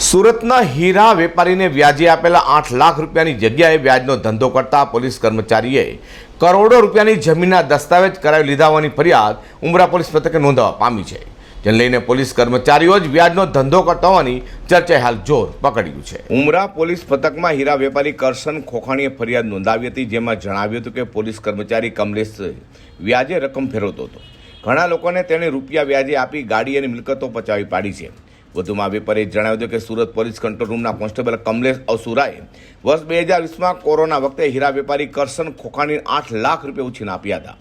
સુરતના હીરા વેપારીને વ્યાજે આપેલા આઠ લાખ રૂપિયાની જગ્યાએ વ્યાજનો ધંધો કરતા પોલીસ કર્મચારીએ કરોડો રૂપિયાની જમીનના દસ્તાવેજ કરાવી લીધા હોવાની ફરિયાદ ઉમરા પોલીસ મથકે નોંધાવા પામી છે. જેને લઈને પોલીસ કર્મચારીઓ જ વ્યાજનો ધંધો કરતા હોવાની ચર્ચાએ હાલ જોર પકડ્યું છે. ઉમરા પોલીસ મથકમાં હીરા વેપારી કરશન ખોખાણીએ ફરિયાદ નોંધાવી હતી, જેમાં જણાવ્યું હતું કે પોલીસ કર્મચારી કમલેશ વ્યાજે રકમ ફેરવતો હતો. ઘણા લોકોને તેણે રૂપિયા વ્યાજે આપી ગાડી અને મિલકતો પચાવી પાડી છે. વધુમાં વેપારીએ જણાવ્યું હતું કે સુરત પોલીસ કંટ્રોલ રૂમના કોન્સ્ટેબલ કમલેશ અસુરાએ વર્ષ બે હજાર વીસમાં કોરોના વખતે હીરા વેપારી કરશન ખોખાણી આઠ લાખ રૂપિયા ઉછીના આપ્યા હતા.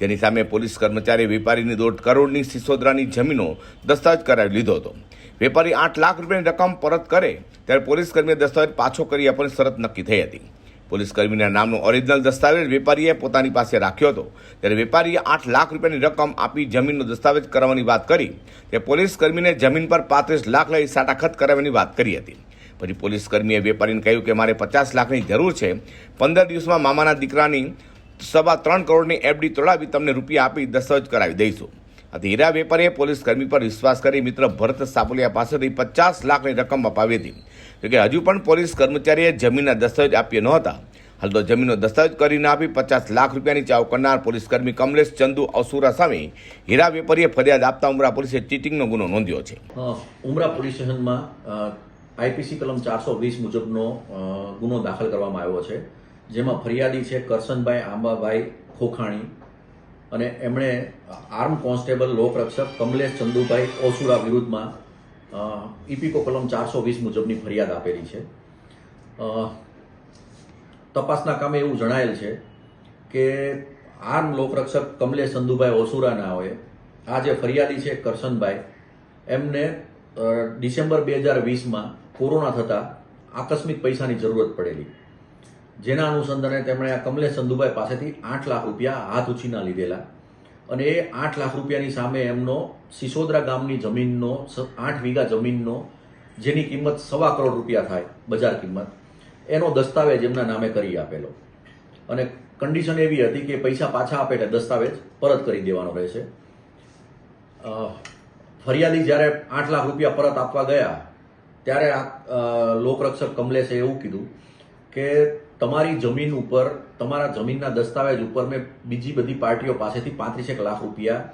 જેની સામે પોલીસ કર્મચારી વેપારીની દોઢ કરોડની સિસોદરાની જમીનો દસ્તાવેજ કરાવી લીધો હતો. વેપારી આઠ લાખ રૂપિયાની રકમ પરત કરે ત્યારે પોલીસ કર્મીએ દસ્તાવેજ પાછો કરી આપવાની શરત નક્કી થઈ હતી. પોલીસ કર્મીના નામનો ઓરિજિનલ દસ્તાવેજ વેપારીએ પોતાની પાસે રાખ્યો હતો. ત્યારે વેપારીએ આઠ લાખ રૂપિયાની રકમ આપી જમીનનો દસ્તાવેજ કરાવવાની વાત કરી. તે પોલીસ કર્મીને જમીન પર પાંત્રીસ લાખ લઈ સાટાખત કરાવવાની વાત કરી હતી. પછી પોલીસ કર્મીએ વેપારીને કહ્યું કે મારે પચાસ લાખની જરૂર છે. પંદર દિવસમાં મામાના દીકરાની સવા ત્રણ કરોડની એફડી તોડાવી તમને રૂપિયા આપી દસ્તાવેજ કરાવી દઈશું. આથી હીરા વેપારીએ પોલીસ કર્મી પર વિશ્વાસ કરી મિત્ર ભરત સાપોલિયા પાસેથી પચાસ લાખની રકમ અપાવી હતી. જોકે હજુ પણ પોલીસ કર્મચારીએ જમીનના દસ્તાવેજ આપ્યા નહોતા. હાલ તો જમીનનો દસ્તાવેજ કરીને આપી પચાસ લાખ રૂપિયાની ચાવ કરનાર પોલીસ કર્મી કમલેશ ચંદુ અસુરા સામે હીરા વેપારીએ ફરિયાદ આપતા ઉમરા પોલીસે ચીટિંગનો ગુનો નોંધ્યો છે. ઉમરા પોલીસ સ્ટેશનમાં આઈપીસી કલમ ચારસો વીસ મુજબનો ગુનો દાખલ કરવામાં આવ્યો છે, જેમાં ફરિયાદી છે કરશનભાઈ આંબાભાઈ ખોખાણી અને એમણે આર્મ કોન્સ્ટેબલ લોકરક્ષક કમલેશ ચંદુભાઈ ઓસુરા વિરુદ્ધમાં ઇપીકો કલમ ચારસો વીસ મુજબની ફરિયાદ આપેલી છે. તપાસના કામે એવું જણાયેલ છે કે આ લોકરક્ષક કમલેશ ચંદુભાઈ ઓસુરાના હોય. આ જે ફરિયાદી છે કરશનભાઈ, એમને ડિસેમ્બર બે હજાર વીસમાં કોરોના થતાં આકસ્મિક પૈસાની જરૂરત પડેલી. જેના અનુસંધાને તેમણે આ કમલેશ ચંદુભાઈ પાસેથી આઠ લાખ રૂપિયા હાથ ઉછીના લીધેલા અને એ આઠ લાખ રૂપિયાની સામે એમનો સિસોદરા ગામની જમીનનો આઠ વીઘા જમીનનો, જેની કિંમત સવા કરોડ રૂપિયા થાય, બજાર કિંમત એનો દસ્તાવેજ એમના નામે કરી આપેલો. અને કન્ડિશન એવી હતી કે પૈસા પાછા આપે એટલે દસ્તાવેજ પરત કરી દેવાનો રહેશે. ફરિયાદી જ્યારે આઠ લાખ રૂપિયા પરત આપવા ગયા, ત્યારે આ લોકરક્ષક કમલેશે એવું કીધું કે તમારી જમીન ઉપર, તમારા જમીનના દસ્તાવેજ ઉપર મેં બીજી બધી પાર્ટીઓ પાસેથી પાંત્રીસેક લાખ રૂપિયા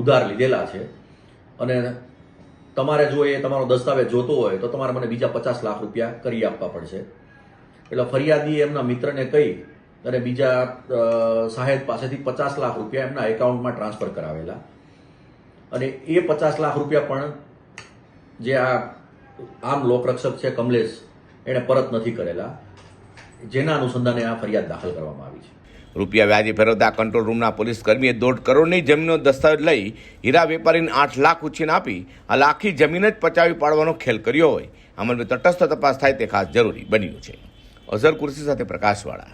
ઉધાર લીધેલા છે. અને તમારે જો એ તમારો દસ્તાવેજ જોતો હોય તો તમારે મને બીજા પચાસ લાખ રૂપિયા કરી આપવા પડશે. એટલે ફરિયાદીએ એમના મિત્રને કહી અને બીજા સાહેબ પાસેથી પચાસ લાખ રૂપિયા એમના એકાઉન્ટમાં ટ્રાન્સફર કરાવેલા. અને એ પચાસ લાખ રૂપિયા પણ જે આ આમ લોકરક્ષક છે કમલેશ, એણે પરત નથી કરેલા. જેના અનુસંધાને આ ફરિયાદ દાખલ કરવામાં આવી છે. રૂપિયા વ્યાજે ફેરવતા કંટ્રોલ રૂમના પોલીસ કર્મીએ દોઢ કરોડની જમીનનો દસ્તાવેજ લઈ હીરા વેપારીને આઠ લાખ ઉછીન આપી આ લાખી જમીન જ પચાવી પાડવાનો ખેલ કર્યો હોય. આમાં તટસ્થ તપાસ થાય તે ખાસ જરૂરી બન્યું છે. અઝર કુર્સી સાથે પ્રકાશવાળા.